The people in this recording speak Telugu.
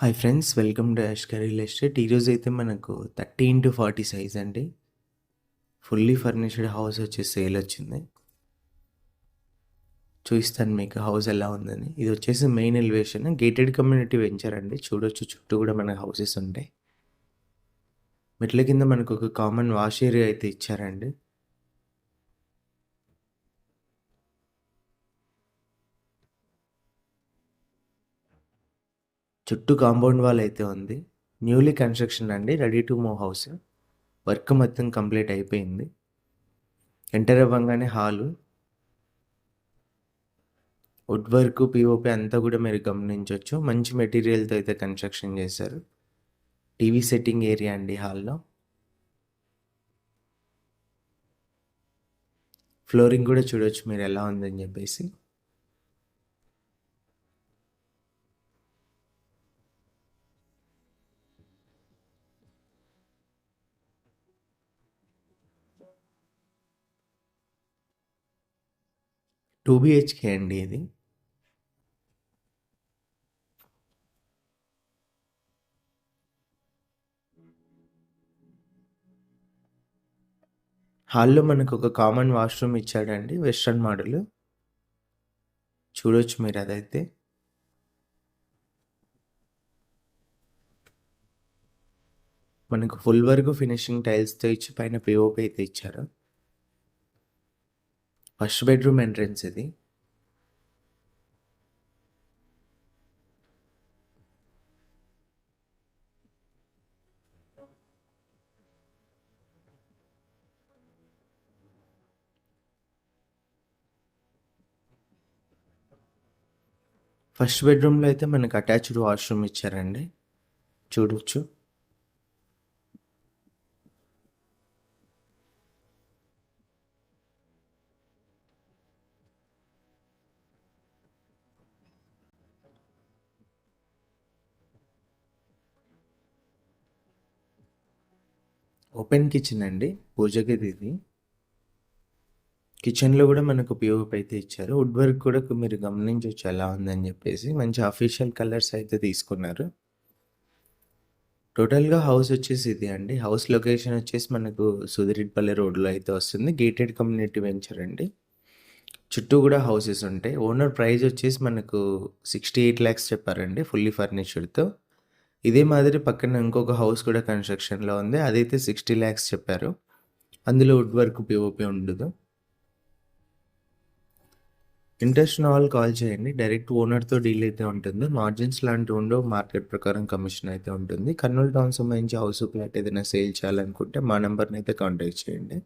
Hi friends welcome to Yashkar real estate ఈరోజు అయితే మనకు థర్టీ ఇంటూ ఫార్టీ సైజ్ అండి. ఫుల్లీ ఫర్నిష్డ్ హౌస్ వచ్చి సేల్ వచ్చింది. చూపిస్తాను మీకు హౌస్ ఎలా ఉందని. ఇది వచ్చేసి main elevation gated community venture అండి. చూడొచ్చు చుట్టూ కూడా మనకు హౌసెస్ ఉంటాయి. మెట్ల కింద మనకు ఒక కామన్ వాష్ ఏరియా అయితే ఇచ్చారండి. చుట్టూ కాంపౌండ్ వాల్ అయితే ఉంది. న్యూలీ కన్స్ట్రక్షన్ అండి. Ready to move house. Work మొత్తం కంప్లీట్ అయిపోయింది. ఎంటర్ అవ్వగానే హాలు. వుడ్ వర్క్ పిఓపి అంతా కూడా మీరు గమనించవచ్చు మంచి మెటీరియల్తో అయితే కన్స్ట్రక్షన్ చేశారు. టీవీ సెట్టింగ్ ఏరియా అండి హాల్లో. ఫ్లోరింగ్ కూడా చూడొచ్చు మీరు ఎలా ఉందని చెప్పేసి. టూ బిహెచ్కే అండి ఇది. హాల్లో మనకు ఒక కామన్ వాష్రూమ్ ఇచ్చాడండి వెస్ట్రన్ మోడల్. చూడొచ్చు మీరు అదైతే. మనకు ఫుల్ వరకు ఫినిషింగ్ టైల్స్తో ఇచ్చి పైన పిఓపి అయితే ఇచ్చారు. ఫస్ట్ బెడ్రూమ్ ఎంట్రన్స్ ఇది. ఫస్ట్ బెడ్రూమ్లో అయితే మనకు అటాచ్డ్ వాష్రూమ్ ఇచ్చారండి. చూడొచ్చు. ఓపెన్ కిచెన్ అండి పూజ గది ఇది. కిచెన్లో కూడా మనకు పిఓపి అయితే ఇచ్చారు. వుడ్ వర్క్ కూడా మీరు గమనించవచ్చు ఎలా ఉందని చెప్పేసి. మంచి అఫీషియల్ కలర్స్ అయితే తీసుకున్నారు. టోటల్గా హౌస్ వచ్చేసి ఇది అండి. హౌస్ లొకేషన్ వచ్చేసి మనకు సుదిరిపల్లి రోడ్లో అయితే వస్తుంది. గేటెడ్ కమ్యూనిటీ వెంచర్ అండి. చుట్టూ కూడా హౌసెస్ ఉంటాయి. ఓనర్ ప్రైస్ వచ్చేసి మనకు సిక్స్టీ ఎయిట్ ల్యాక్స్ చెప్పారండి ఫుల్లీ ఫర్నిచర్తో ఇదే మాదిరి పక్కన ఇంకొక హౌస్ కూడా కన్స్ట్రక్షన్లో ఉంది. అదైతే సిక్స్టీ ల్యాక్స్ చెప్పారు. అందులో వుడ్ వర్క్ పిఓపి ఉండదు. ఇంట్రెస్ట్ ఆల్ కాల్ చేయండి. డైరెక్ట్ ఓనర్తో డీల్ అయితే ఉంటుంది. మార్జిన్స్ లాంటివి ఉండవు. మార్కెట్ ప్రకారం కమిషన్ అయితే ఉంటుంది. కర్నూలు టౌన్ సంబంధించి హౌస్ ఫ్లాట్ ఏదైనా సేల్ చేయాలనుకుంటే మా నెంబర్ని అయితే కాంటాక్ట్ చేయండి.